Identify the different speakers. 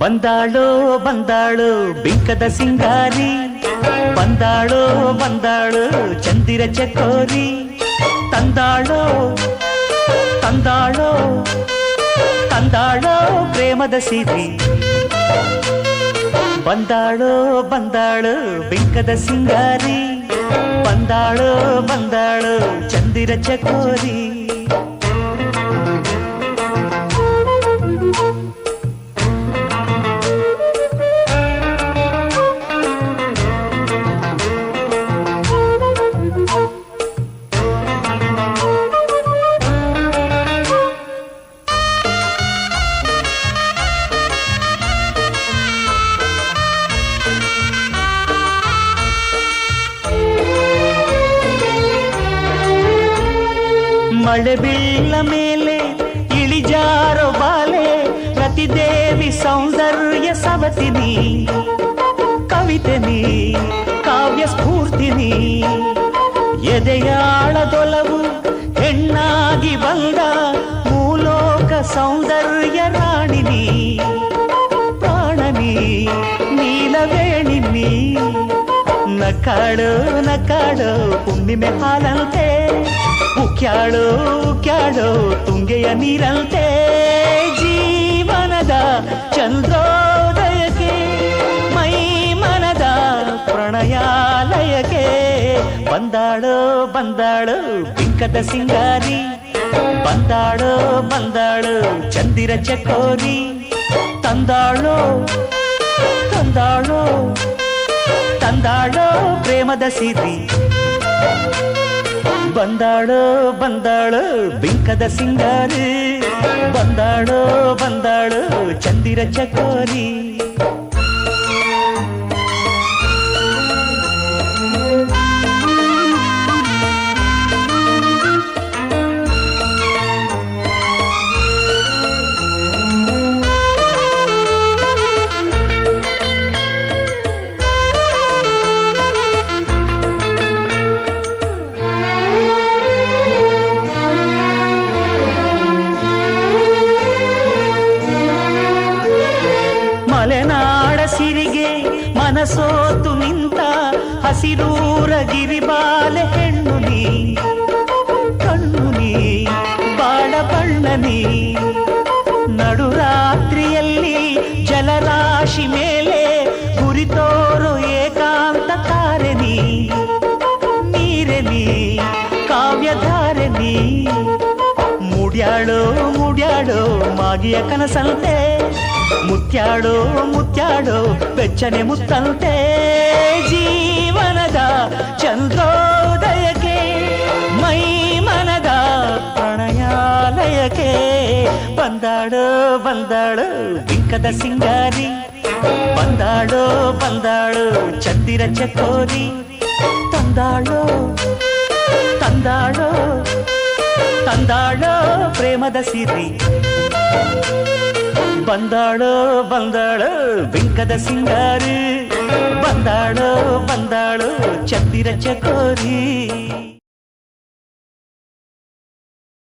Speaker 1: ಬಂದಾಳೋ ಬಂದಾಳು ಬಿಂಕದ ಸಿಂಗಾರಿ ಬಂದಾಳೋ ಬಂದಾಳು ಚಂದಿರ ಚಕೋರಿ ತಂದಾಳೋ ತಂದಾಳೋ ತಂದಾಳೋ ಪ್ರೇಮದ ಸಿರಿ ಬಂದಾಳೋ ಬಂದಾಳು ಬಿಂಕದ ಸಿಂಗಾರಿ ಬಂದಾಳೋ ಬಂದಾಳು ಚಂದಿರ ಚಕೋರಿ ಮಳೆ ಬೀಳ ಮೇಲೆ ಇಳಿಜಾರೋ ಬಾಲೆ ಪ್ರತಿದೇವಿ ಸೌಂದರ್ಯ ಸವತಿನಿ ಕವಿತೆನಿ ಕಾವ್ಯ ಸ್ಫೂರ್ತಿನಿ ಎದೆಯಾಳದೊಲವು ಹೆಣ್ಣಾಗಿ ಬಂದ ಮೂಲೋಕ ಸೌಂದರ್ಯ ರಾಣಿನಿ ಪ್ರಾಣನಿ ನೀಲವೇಣಿನಿ ನಕಾಳು ನಕಾಳು ಹುಣ್ಣಿಮೆ ಹಾಲಂತೆ ಉಕ್ಯಾಳು, ಉಕ್ಯಾಳೋ, ತುಂಗೆಯ ನೀರಂತೆ ಜೀವನದ ಚಂದ್ರೋದಯಕ್ಕೆ, ಮೈ ಮನದ ಪ್ರಣಯಾಲಯಕ್ಕೆ. ಬಂದಾಳೋ ಬಂದಾಳೋ, ಬಿಂಕದ ಸಿಂಗಾರಿ. ಬಂದಾಳೋ, ಬಂದಾಳು, ಚಂದಿರ ಚಕೋರಿ. ತಂದಾಳೋ ತಂದಾಳೋ ತಂದಾಳೋ, ಪ್ರೇಮದ ಸಿರಿ. ಬಂದಾಳೋ ಬಂದಾಳು ಬಿಂಕದ ಸಿಂಗಾರಿ ಬಂದಾಳೋ ಬಂದಾಳು ಚಂದಿರ ಚಕೋರಿ ಮನಸೋತು ನಿಂತ ಹಸಿರೂರ ಗಿರಿಬಾಲೆ ಹೆಣ್ಣು ನೀ ಕಣ್ಣು ನೀ ಬಾಳ ಬಣ್ಣ ನೀ ನಡುರಾತ್ರಿಯಲ್ಲಿ ಜಲರಾಶಿ ಮೇಲೆ ಗುರಿತೋರು ಏಕಾಂತ ತಾರೆ ನೀ ನೀರೆ ನೀ ಕಾವ್ಯಧಾರೆ ನೀ ಮುಡ್ಯಾಳೋ ಮುಡ್ಯಾಳೋ ಮಾಗಿಯ ಕನಸಂತೆ ಮುತ್ಯಾಡೋ ಮುತ್ಯಾಡೋ ಬೆಚ್ಚನೆ ಮುತ್ತಂತೆ ಜೀವನದ ಚಂದ್ರೋದಯಕ್ಕೆ ಮೈ ಮನದ ಪ್ರಣಯಾಲಯಕ್ಕೆ ಬಂದಾಳೋ ಬಂದಾಳು ಬಿಂಕದ ಸಿಂಗಾರಿ ಬಂದಾಳೋ ಬಂದಾಳು ಚಂದಿರ ಚಕೋರಿ ತಂದಾಳೋ ತಂದಾಳೋ ತಂದಾಳೋ ಪ್ರೇಮದ ಸಿರಿ ಬಂದಾಳೋ ಬಂದಾಳು ಬಿಂಕದ ಸಿಂಗಾರಿ ಬಂದಾಳೋ ಬಂದಾಳು ಚಂದಿರ ಚಕೋರಿ